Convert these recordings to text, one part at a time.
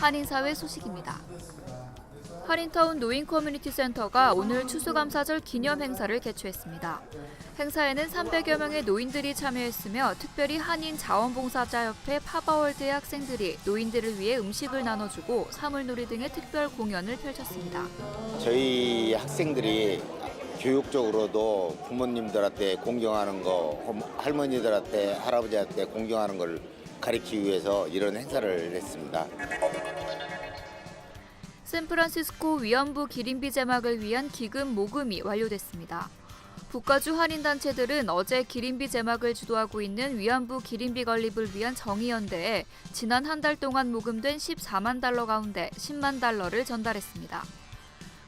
한인사회 소식입니다. 한인타운 노인 커뮤니티 센터가 오늘 추수감사절 기념 행사를 개최했습니다. 행사에는 300여 명의 노인들이 참여했으며 특별히 한인 자원봉사자협회 파바월드의 학생들이 노인들을 위해 음식을 나눠주고 사물놀이 등의 특별 공연을 펼쳤습니다. 저희 학생들이 교육적으로도 부모님들한테 공경하는 거, 험- 할머니들한테 할아버지한테 공경하는 걸 가리키기 위해서 이런 행사를 했습니다. 샌프란시스코 위안부 기린비 제막을 위한 기금 모금이 완료됐습니다. 국가주 한인단체들은 어제 기린비 제막을 주도하고 있는 위안부 기린비 건립을 위한 정의연대에 지난 한 달 동안 모금된 14만 달러 가운데 10만 달러를 전달했습니다.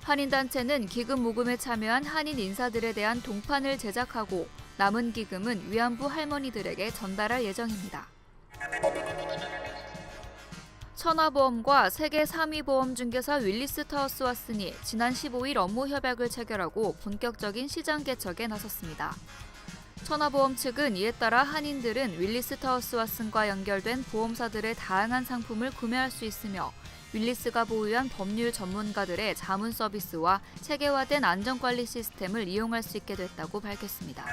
한인단체는 기금 모금에 참여한 한인 인사들에 대한 동판을 제작하고 남은 기금은 위안부 할머니들에게 전달할 예정입니다. 천하보험과 세계 3위 보험 중개사 윌리스 타우스와슨이 지난 15일 업무 협약을 체결하고 본격적인 시장 개척에 나섰습니다. 천하보험 측은 이에 따라 한인들은 윌리스 타우스와슨과 연결된 보험사들의 다양한 상품을 구매할 수 있으며 윌리스가 보유한 법률 전문가들의 자문 서비스와 체계화된 안전관리 시스템을 이용할 수 있게 됐다고 밝혔습니다.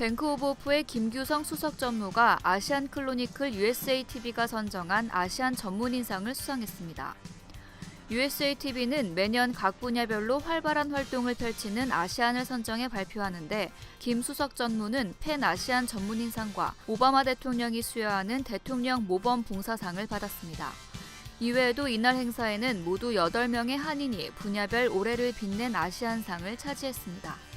뱅크 오브 오프의 김규성 수석 전무가 아시안 클로니클 USA TV가 선정한 아시안 전문인상을 수상했습니다. USA TV는 매년 각 분야별로 활발한 활동을 펼치는 아시안을 선정해 발표하는데 김 수석 전무는 팬 아시안 전문인상과 오바마 대통령이 수여하는 대통령 모범 봉사상을 받았습니다. 이외에도 이날 행사에는 모두 8명의 한인이 분야별 올해를 빛낸 아시안상을 차지했습니다.